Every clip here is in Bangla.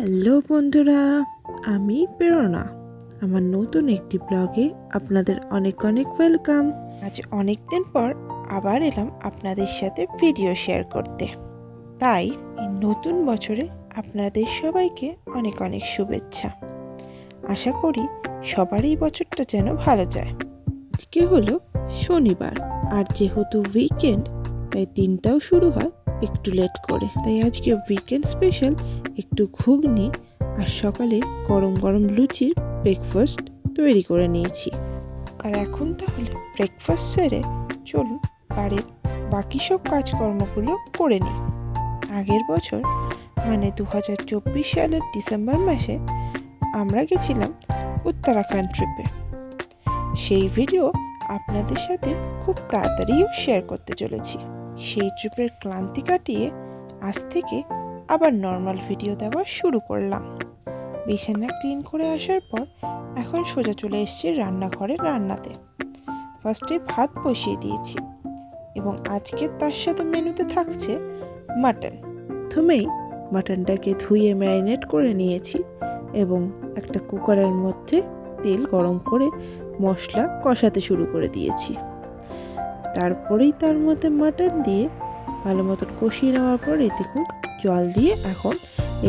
হ্যালো বন্ধুরা, আমি প্রেরণা। আমার নতুন একটি ব্লগে আপনাদের অনেক অনেক ওয়েলকাম। আজ অনেক দিন পর আবার এলাম আপনাদের সাথে ভিডিও শেয়ার করতে। তাই এই নতুন বছরে আপনাদের সবাইকে অনেক অনেক শুভেচ্ছা। আশা করি সবারই বছরটা যেন ভালো যায়। আজকে হলো শনিবার, আর যেহেতু উইকেন্ড তাই দিনটাও শুরু হয় একটু লেট করে। তাই আজকে উইকেন্ড স্পেশাল একটু ঘুগনি আর সকালে গরম গরম লুচির ব্রেকফাস্ট তৈরি করে নিয়েছি। আর এখন তাহলে ব্রেকফাস্ট সেরে চলুন বাড়ির বাকি সব কাজকর্মগুলো করে নিই। আগের বছর মানে দু হাজার চব্বিশ সালের ডিসেম্বর মাসে, আমরা গেছিলাম উত্তরাখণ্ড ট্রিপে সেই ভিডিও আপনাদের সাথে খুব তাড়াতাড়িও শেয়ার করতে চলেছি। সেই ট্রিপের ক্লান্তি কাটিয়ে আজ থেকে আবার নর্মাল ভিডিও দেওয়া শুরু করলাম। বিছানা ক্লিন করে আসার পর এখন সোজা চলে এসেছি রান্নাঘরে রান্নাতে। ফার্স্টে ভাত বসিয়ে দিয়েছি এবং আজকে তার সাথে মেনুতে থাকছে মাটন প্রথমেই মাটনটাকে ধুয়ে ম্যারিনেট করে নিয়েছি এবং একটা কুকারের মধ্যে তেল গরম করে মশলা কষাতে শুরু করে দিয়েছি। তারপরেই তার মধ্যে মাটন দিয়ে ভালো মতন কষিয়ে নেওয়ার পর দেখুন জল দিয়ে এখন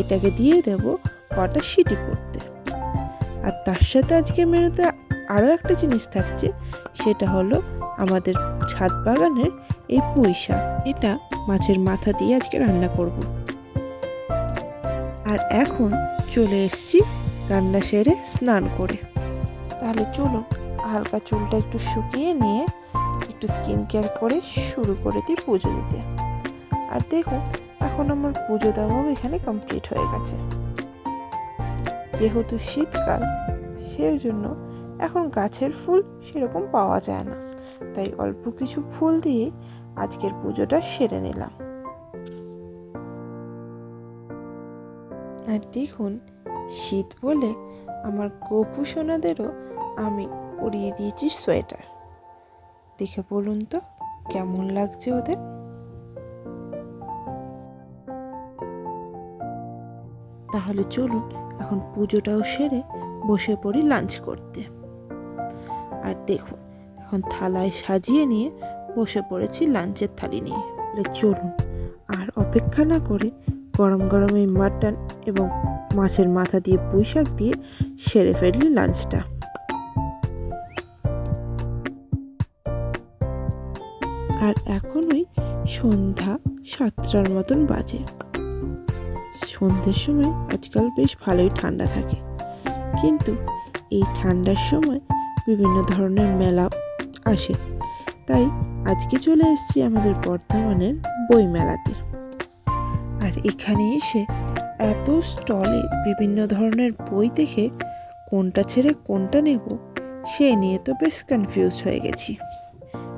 এটাকে দিয়ে দেব কটা সিটি পড়তে। আর তার সাথে আজকে মেনুতে আরও একটা জিনিস থাকছে, সেটা হলো আমাদের ছাদ বাগানের এই পুঁই শাক। এটা মাছের মাথা দিয়ে আজকে রান্না করব। আর এখন চলে এসেছি রান্না সেরে স্নান করে। তাহলে চলো হালকা চুলটা একটু শুকিয়ে নিয়ে একটু স্কিন কেয়ার করে শুরু করে দিই পুজো দিতে। আর দেখুন এখন আমার পুজো দেওয়াও এখানে কমপ্লিট হয়ে গেছে। যেহেতু শীতকাল, সেই জন্য এখন গাছের ফুল সেরকম পাওয়া যায় না। তাই অল্প কিছু ফুল দিয়ে আজকের পুজোটা সেরে নিলাম। আর দেখুন, শীত বলে আমার গোপু সোনাদেরও আমি পরিয়ে দিয়েছি সোয়েটার। দেখে বলুন তো, কেমন লাগছে ওদের? তাহলে চলুন এখন পুজোটাও সেরে বসে পড়ি লাঞ্চ করতে। আর দেখুন, এখন থালায় সাজিয়ে নিয়ে বসে পড়েছি লাঞ্চের থালি নিয়ে। চলুন, আর অপেক্ষা না করে গরম গরম এই মাটন এবং মাছের মাথা দিয়ে পুঁই শাক দিয়ে সেরে ফেললি লাঞ্চটা। আর এখনই সন্ধ্যা সাতটার মতন বাজে। সন্ধ্যের সময় আজকাল বেশ ভালোই ঠান্ডা থাকে। কিন্তু এই ঠান্ডার সময় বিভিন্ন ধরনের মেলা আসে। তাই আজকে চলে এসেছি আমাদের বর্ধমানের বই মেলাতে আর এখানে এসে এত স্টলে বিভিন্ন ধরনের বই দেখে কোনটা ছেড়ে কোনটা নেব, সে নিয়ে তো বেশ কনফিউজ হয়ে গেছি।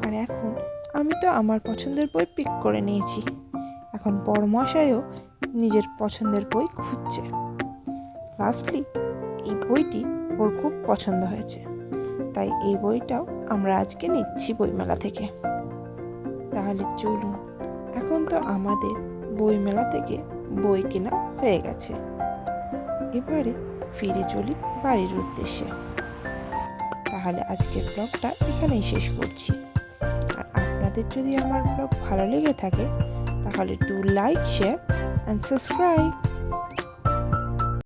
আর এখন আমি তো আমার পছন্দের বই পিক করে নিয়েছি। এখন বড়মশাইও নিজের পছন্দের বই খুঁজছে। লাস্টলি এই বইটি ওর খুব পছন্দ হয়েছে। তাই এই বইটাও আমরা আজকে নিচ্ছি বইমেলা থেকে। তাহলে চলুন, এখন তো আমাদের বইমেলা থেকে বই কেনা হয়ে গেছে। এবারে ফিরে চলি বাড়ির উদ্দেশ্যে। তাহলে আজকের ব্লগটা এখানেই শেষ করছি। আর আপনাদের যদি আমার ব্লগ ভালো লেগে থাকে, তাহলে to like share and subscribe.